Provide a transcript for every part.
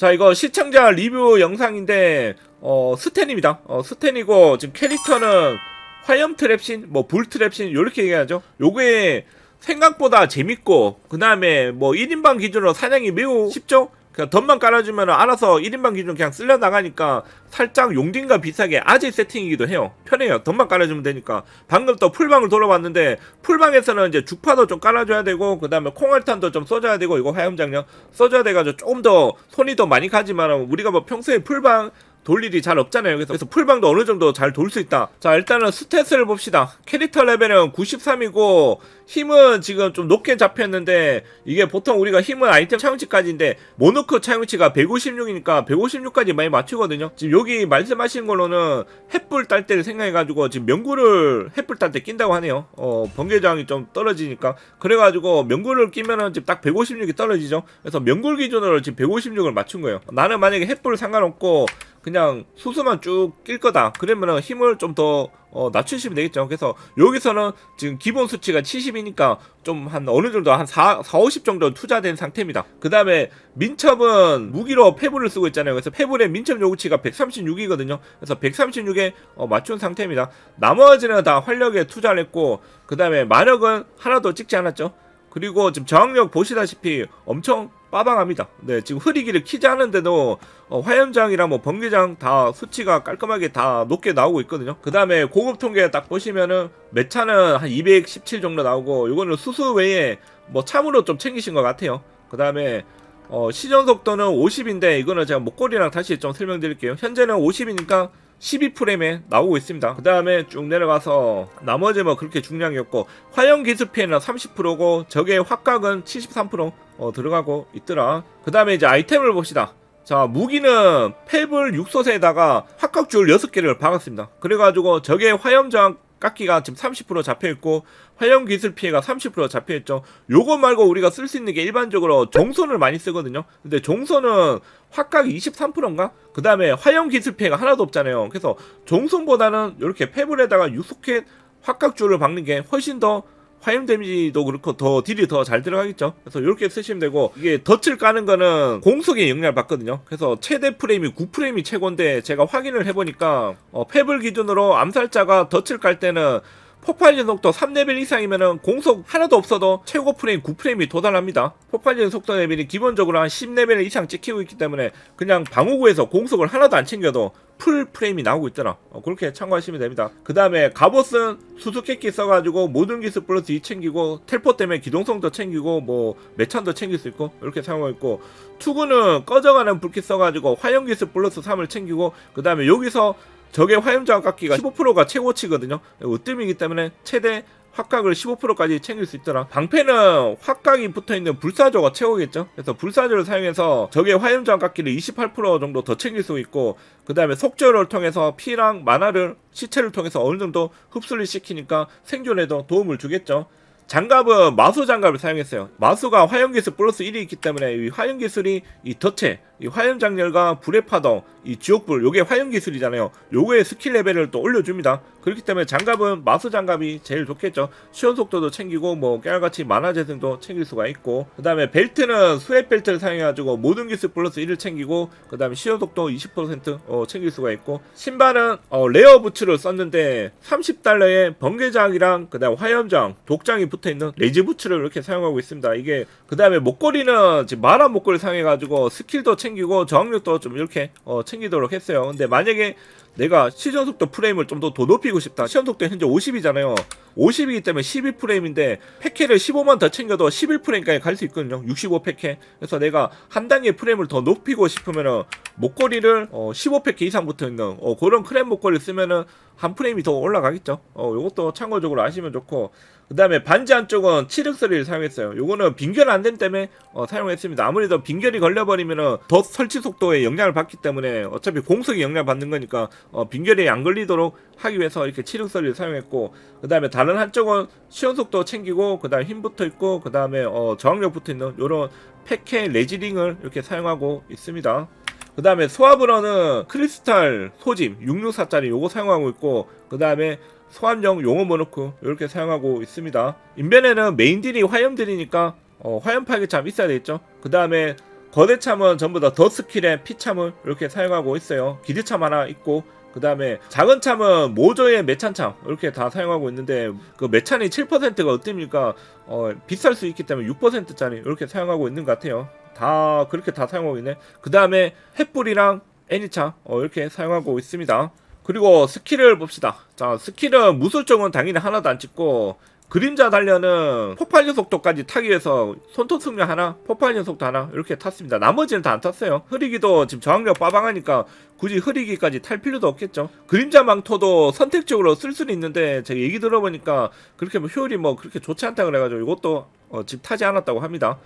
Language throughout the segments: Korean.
자 이거 시청자 리뷰 영상인데 어 스텐입니다. 어 스텐이고 지금 캐릭터는 화염 트랩신, 뭐불 트랩신 요렇게 얘기하죠. 요게 생각보다 재밌고 그 다음에 뭐 1인방 기준으로 사냥이 매우 쉽죠. 그냥 덧만 깔아주면 알아서 1인방 기준 그냥 쓸려 나가니까 살짝 용딘과 비슷하게 아재 세팅이기도 해요. 편해요. 덧만 깔아주면 되니까. 방금 또 풀방을 돌아봤는데 풀방에서는 이제 죽파도 좀 깔아줘야 되고 그 다음에 콩알탄도 좀 써줘야 되고 이거 화염장력 써줘야 돼가지고 조금 더 손이 더 많이 가지만 우리가 뭐 평소에 풀방 돌 일이 잘 없잖아요. 그래서, 그래서 풀방도 어느 정도 잘 돌 수 있다. 자, 일단은 스탯을 봅시다. 캐릭터 레벨은 93이고, 힘은 지금 좀 높게 잡혔는데, 이게 보통 우리가 힘은 아이템 차용치까지인데, 모노크 차용치가 156이니까 156까지 많이 맞추거든요. 지금 여기 말씀하신 걸로는 햇불 딸 때를 생각해가지고, 지금 명구를 햇불 딸 때 낀다고 하네요. 어, 번개장이 좀 떨어지니까. 그래가지고, 명구를 끼면은 지금 딱 156이 떨어지죠. 그래서 명굴 기준으로 지금 156을 맞춘 거예요. 나는 만약에 햇불 상관없고, 그냥 수수만 쭉 낄 거다. 그러면은 힘을 좀더 어, 낮추시면 되겠죠. 그래서 여기서는 지금 기본 수치가 70이니까 좀 한 어느 정도 한 4, 4 50 정도 투자된 상태입니다. 그 다음에 민첩은 무기로 패불을 쓰고 있잖아요. 그래서 패불의 민첩 요구치가 136이거든요. 그래서 136에 어, 맞춘 상태입니다. 나머지는 다 활력에 투자를 했고, 그 다음에 마력은 하나도 찍지 않았죠. 그리고 지금 저항력 보시다시피 엄청 빠방합니다. 네, 지금 흐리기를 키지 않은데도 어, 화염장이랑 뭐 번개장 다 수치가 깔끔하게 다 높게 나오고 있거든요. 그 다음에 고급 통계 딱 보시면은 매차는 한 217 정도 나오고 이거는 수수 외에 뭐 참으로 좀 챙기신 것 같아요. 그 다음에 어, 시전 속도는 50인데 이거는 제가 목걸이랑 다시 좀 설명드릴게요. 현재는 50이니까 12프레임에 나오고 있습니다. 그 다음에 쭉 내려가서 나머지 뭐 그렇게 중량이었고 화염 기술 피해는 30%고 적의 확각은 73% 어, 들어가고 있더라. 그 다음에 이제 아이템을 봅시다. 자 무기는 페블 6소세에다가 확각줄 6개를 박았습니다. 그래가지고 적의 화염장 깎기가 지금 30% 잡혀있고 화염 기술 피해가 30% 잡혀있죠. 요거 말고 우리가 쓸 수 있는 게 일반적으로 종손을 많이 쓰거든요. 근데 종손은 확각이 23%인가? 그 다음에 화염 기술 피해가 하나도 없잖아요. 그래서 종손보다는 이렇게 페블에다가 육소켓 확각줄을 박는 게 훨씬 더 화염 데미지도 그렇고 더 딜이 더 잘 들어가겠죠. 그래서 이렇게 쓰시면 되고 이게 덫을 까는 거는 공속에 영향을 받거든요. 그래서 최대 프레임이 9프레임이 최고인데 제가 확인을 해보니까 어, 페블 기준으로 암살자가 덫을 깔 때는 폭발진 속도 3레벨 이상이면은 공속 하나도 없어도 최고 프레임 9프레임이 도달합니다. 폭발진 속도 레벨이 기본적으로 한 10레벨 이상 찍히고 있기 때문에 그냥 방어구에서 공속을 하나도 안 챙겨도 풀 프레임이 나오고 있더라. 어, 그렇게 참고하시면 됩니다. 그 다음에 갑옷은 수수께끼 써가지고 모든 기술 플러스 2 챙기고 텔포 때문에 기동성도 챙기고 뭐 매찬도 챙길 수 있고 이렇게 사용하고 있고 투구는 꺼져가는 불빛 써가지고 화염 기술 플러스 3을 챙기고 그 다음에 여기서 적의 화염자원 깎기가 15%가 최고치거든요. 으뜸이기 때문에 최대 확각을 15%까지 챙길 수 있더라. 방패는 확각이 붙어 있는 불사조가 최고겠죠. 그래서 불사조를 사용해서 적의 화염자원 깎기를 28% 정도 더 챙길 수 있고, 그 다음에 속절을 통해서 피랑 만화를 시체를 통해서 어느 정도 흡수를 시키니까 생존에도 도움을 주겠죠. 장갑은 마수 장갑을 사용했어요. 마수가 화염 기술 플러스 1이 있기 때문에 이 화염 기술이 이 덫에 이 화염 장렬과 불의 파동, 이 지옥불 요게 화염 기술이잖아요. 요거의 스킬 레벨을 또 올려줍니다. 그렇기 때문에 장갑은 마수 장갑이 제일 좋겠죠. 시연 속도도 챙기고 뭐 깨알같이 만화 재생도 챙길 수가 있고 그 다음에 벨트는 스웨 벨트를 사용해가지고 모든 기술 플러스 1을 챙기고 그 다음에 시연 속도 20% 어, 챙길 수가 있고 신발은 어, 레어 부츠를 썼는데 30달러에 번개장이랑 그 다음 화염장, 독장이 붙어있는 레지 부츠를 이렇게 사용하고 있습니다. 이게 그 다음에 목걸이는 지금 마라 목걸이 사용해가지고 스킬도 챙 기고 저항력도 좀 이렇게 어, 챙기도록 했어요. 근데 만약에 내가 시전 속도 프레임을 좀 더 더 높이고 싶다. 시전 속도 현재 50이잖아요. 50이기 때문에 12프레임인데 패케를 15만 더 챙겨도 11프레임까지 갈 수 있거든요. 65 패케. 그래서 내가 한 단계 프레임을 더 높이고 싶으면은 목걸이를 어, 15패케 이상 붙어 있는 어, 그런 크랩 목걸이 쓰면은 한 프레임이 더 올라가겠죠. 어, 요것도 참고적으로 아시면 좋고. 그 다음에 반지 안쪽은 칠흑서리를 사용했어요. 요거는 빙결 안된 때문에 어, 사용했습니다. 아무래도 빙결이 걸려버리면은 더 설치 속도에 영향을 받기 때문에 어차피 공속이 영향을 받는 거니까 어, 빙결이 안 걸리도록 하기 위해서 이렇게 칠흑서리를 사용했고 그 다음에 다른 한쪽은 시연 속도 챙기고 그 다음에 힘 붙어 있고 그 다음에 어, 저항력 붙어 있는 요런 패케 레지링을 이렇게 사용하고 있습니다. 그 다음에 소화브러는 크리스탈 소짐 664짜리 요거 사용하고 있고 그 다음에 소환용 용어 모노크 이렇게 사용하고 있습니다. 인벤에는 메인 딜이 화염 딜이니까 어, 화염 파괴참 있어야 되겠죠. 그 다음에 거대참은 전부 다 더 스킬에 피참을 이렇게 사용하고 있어요. 기대참 하나 있고 그 다음에 작은 참은 모조의 매찬참 이렇게 다 사용하고 있는데 그 매찬이 7%가 어떻습니까? 어, 비쌀 수 있기 때문에 6%짜리 이렇게 사용하고 있는 것 같아요. 다 그렇게 다 사용하고 있네. 그 다음에 햇불이랑 애니차 어, 이렇게 사용하고 있습니다. 그리고 스킬을 봅시다. 자 스킬은 무술정은 당연히 하나도 안 찍고 그림자 단련은 폭발력 속도까지 타기 위해서 손톱 승려 하나, 폭발력 속도 하나 이렇게 탔습니다. 나머지는 다 안 탔어요. 흐리기도 지금 저항력 빠방하니까 굳이 흐리기까지 탈 필요도 없겠죠. 그림자 망토도 선택적으로 쓸 수는 있는데 제가 얘기 들어보니까 그렇게 뭐 효율이 뭐 그렇게 좋지 않다 그래가지고 이것도 어, 지금 타지 않았다고 합니다.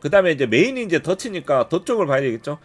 그 다음에 이제 메인이 이제 덫이니까 덫 쪽을 봐야 되겠죠.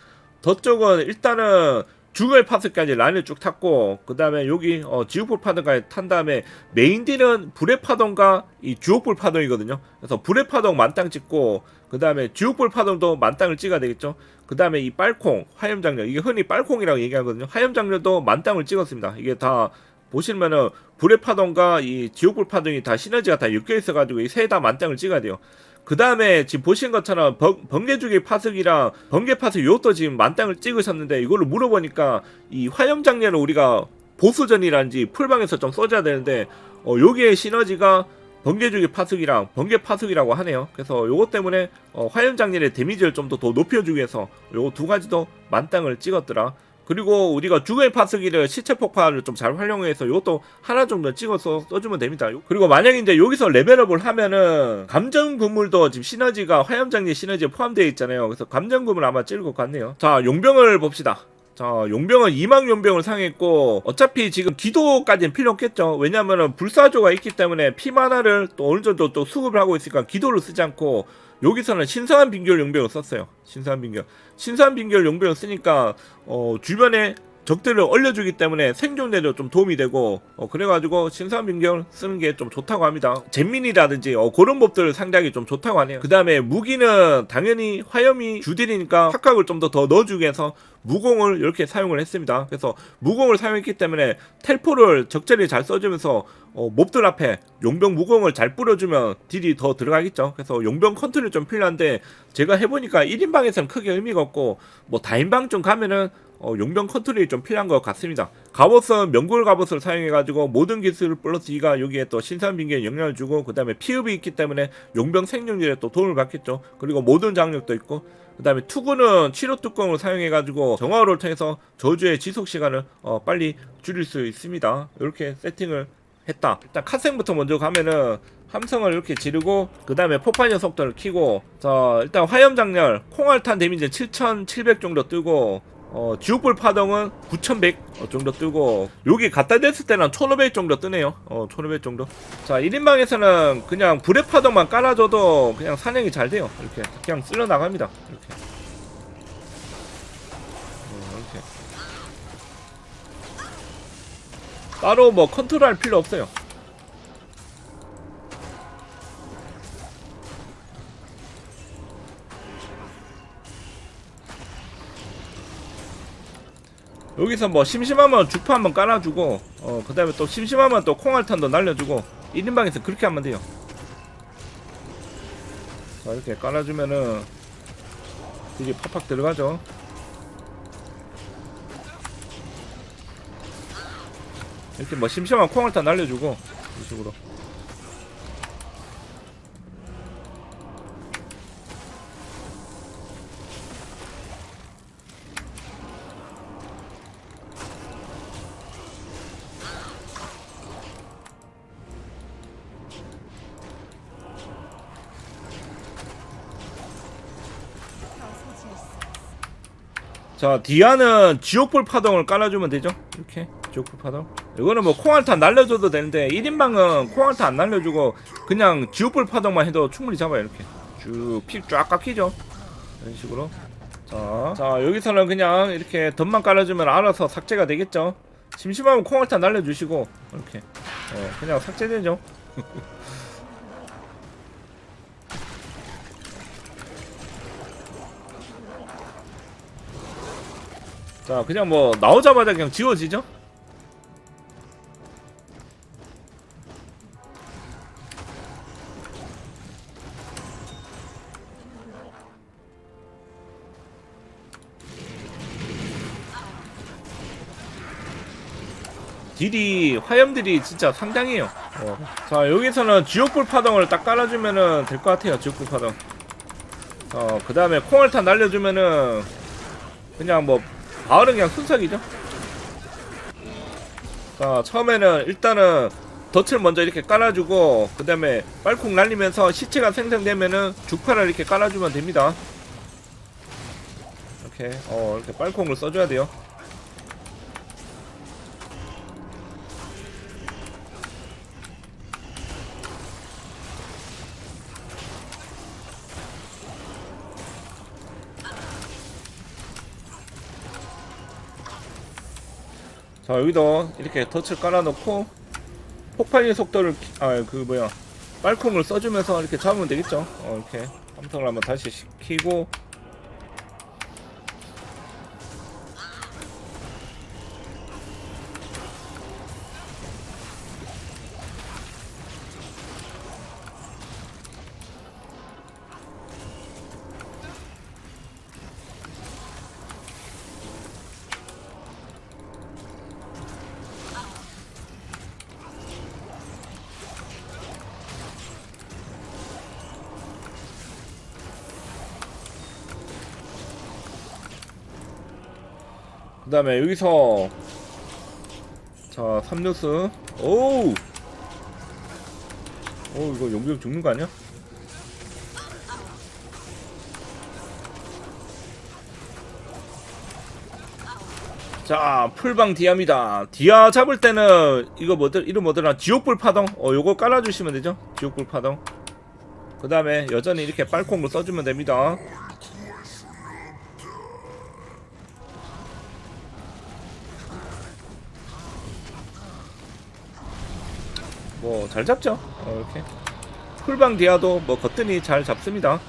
덫 쪽은 일단은 중을 파스까지 라인을 쭉 탔고 그 다음에 여기 어, 지옥불 파동까지 탄 다음에 메인 딜은 불의 파동과 이 주옥불 파동이거든요. 그래서 불의 파동 만땅 찍고 그 다음에 지옥불 파동도 만땅을 찍어야 되겠죠. 그 다음에 이 빨콩 화염장렬 이게 흔히 빨콩이라고 얘기하거든요. 화염장렬도 만땅을 찍었습니다. 이게 다 보시면은 불의 파동과 이 지옥불 파동이 다 시너지가 다 엮여 있어가지고 이 세 다 만땅을 찍어야 돼요. 그 다음에 지금 보신 것처럼 번, 번개주기 파석이랑 번개 파석 이것도 지금 만땅을 찍으셨는데 이걸로 물어보니까 이 화염장렬을 우리가 보수전이란지 풀방에서 좀 써줘야 되는데 어 요게 시너지가 번개주기 파석이랑 번개 파석이라고 하네요. 그래서 요것 때문에 어 화염장렬의 데미지를 좀 더 더 높여주기 위해서 요거 두 가지도 만땅을 찍었더라. 그리고 우리가 죽음의 파수기를 시체 폭발을 좀 잘 활용해서 이것도 하나 정도 찍어서 써주면 됩니다. 그리고 만약에 이제 여기서 레벨업을 하면은 감정 그물도 지금 시너지가 화염장리 시너지에 포함되어 있잖아요. 그래서 감정 그물 아마 찔것 같네요. 자 용병을 봅시다. 자 용병은 이망 용병을 사용했고 어차피 지금 기도까지는 필요 없겠죠. 왜냐면은 불사조가 있기 때문에 피만화를 또 어느 정도 또 수급을 하고 있으니까 기도를 쓰지 않고 여기서는 신성한 빙결 용병을 썼어요. 신성한 빙결. 신성한 빙결 용병을 쓰니까 어 주변에 적들을 얼려주기 때문에 생존에도 좀 도움이 되고 어 그래가지고 신성한 빙결 쓰는 게 좀 좋다고 합니다 잼민이라든지 어 그런 법들 상당히 좀 좋다고 하네요 그 다음에 무기는 당연히 화염이 주딜이니까 확각을 좀 더 더 넣어주기 위해서 무공을 이렇게 사용을 했습니다. 그래서 무공을 사용했기 때문에 텔포를 적절히 잘 써주면서 어, 몹들 앞에 용병 무공을 잘 뿌려주면 딜이 더 들어가겠죠. 그래서 용병 컨트롤이 좀 필요한데 제가 해보니까 1인방에서는 크게 의미가 없고 뭐 다인방 좀 가면은 어, 용병 컨트롤이 좀 필요한 것 같습니다. 갑옷은 명골 갑옷을 사용해가지고 모든 기술 플러스 2가 여기에 또 신산빙계에 영향을 주고 그 다음에 피흡이 있기 때문에 용병 생존율에 또 도움을 받겠죠. 그리고 모든 장력도 있고 그 다음에 투구는 치료 뚜껑을 사용해가지고 정화를 통해서 저주의 지속 시간을 어, 빨리 줄일 수 있습니다. 이렇게 세팅을 했다. 일단 카센부터 먼저 가면은 함성을 이렇게 지르고 그 다음에 폭발력 속도를 키고 자 일단 화염 장렬 콩알탄 데미지 7700 정도 뜨고 어, 지옥불 파동은 9100 어, 정도 뜨고 여기 갖다 댔을 때는 1500 정도 뜨네요. 어, 1500 정도. 자 1인방에서는 그냥 불의 파동만 깔아줘도 그냥 사냥이 잘 돼요. 이렇게 그냥 쓸려 나갑니다. 어, 이렇게. 따로 뭐 컨트롤 할 필요 없어요 여기서 뭐 심심하면 주파 한번 깔아주고 어 그 다음에 또 심심하면 또 콩알탄도 날려주고 1인방에서 그렇게 하면 돼요. 자 이렇게 깔아주면은 이게 팍팍 들어가죠. 이렇게 뭐 심심하면 콩알탄 날려주고 이런 식으로 자 디아는 지옥불 파동을 깔아주면 되죠? 이렇게. 지옥불 파동. 이거는 뭐 콩알탄 날려줘도 되는데 1인방은 콩알탄 안 날려주고 그냥 지옥불 파동만 해도 충분히 잡아요 이렇게. 쭉픽쫙 깎이죠? 이런 식으로. 자, 자 여기서는 그냥 이렇게 덧만 깔아주면 알아서 삭제가 되겠죠? 심심하면 콩알탄 날려주시고 이렇게. 어, 그냥 삭제되죠 자 그냥 뭐 나오자마자 그냥 지워지죠? 딜이 화염들이 진짜 상당해요 어. 자 여기서는 지옥불 파동을 딱 깔아주면은 될 것 같아요 지옥불 파동 어그 다음에 콩알탄 날려주면은 그냥 뭐 바울은 그냥 순삭이죠. 자 처음에는 일단은 덫을 먼저 이렇게 깔아주고 그 다음에 빨콩 날리면서 시체가 생성되면은 죽파를 이렇게 깔아주면 됩니다. 이렇게 어 이렇게 빨콩을 써줘야 돼요. 자 여기도 이렇게 덫을 깔아놓고 폭발의 속도를 아 그 뭐야 빨콩을 써주면서 이렇게 잡으면 되겠죠? 어 이렇게 함성을 한번 다시 시키고 다음에 여기서 자 3루스. 오우! 오 이거 용병 죽는 거 아니야? 자 풀방 디아입니다. 디아 잡을 때는 이거 뭐들 이름 뭐더라? 지옥불 파동? 어 요거 깔아주시면 되죠? 지옥불 파동. 그 다음에 여전히 이렇게 빨콩으로 써주면 됩니다 뭐 잘 잡죠. 어, 이렇게. 풀방 디아도 뭐 거뜬히 잘 잡습니다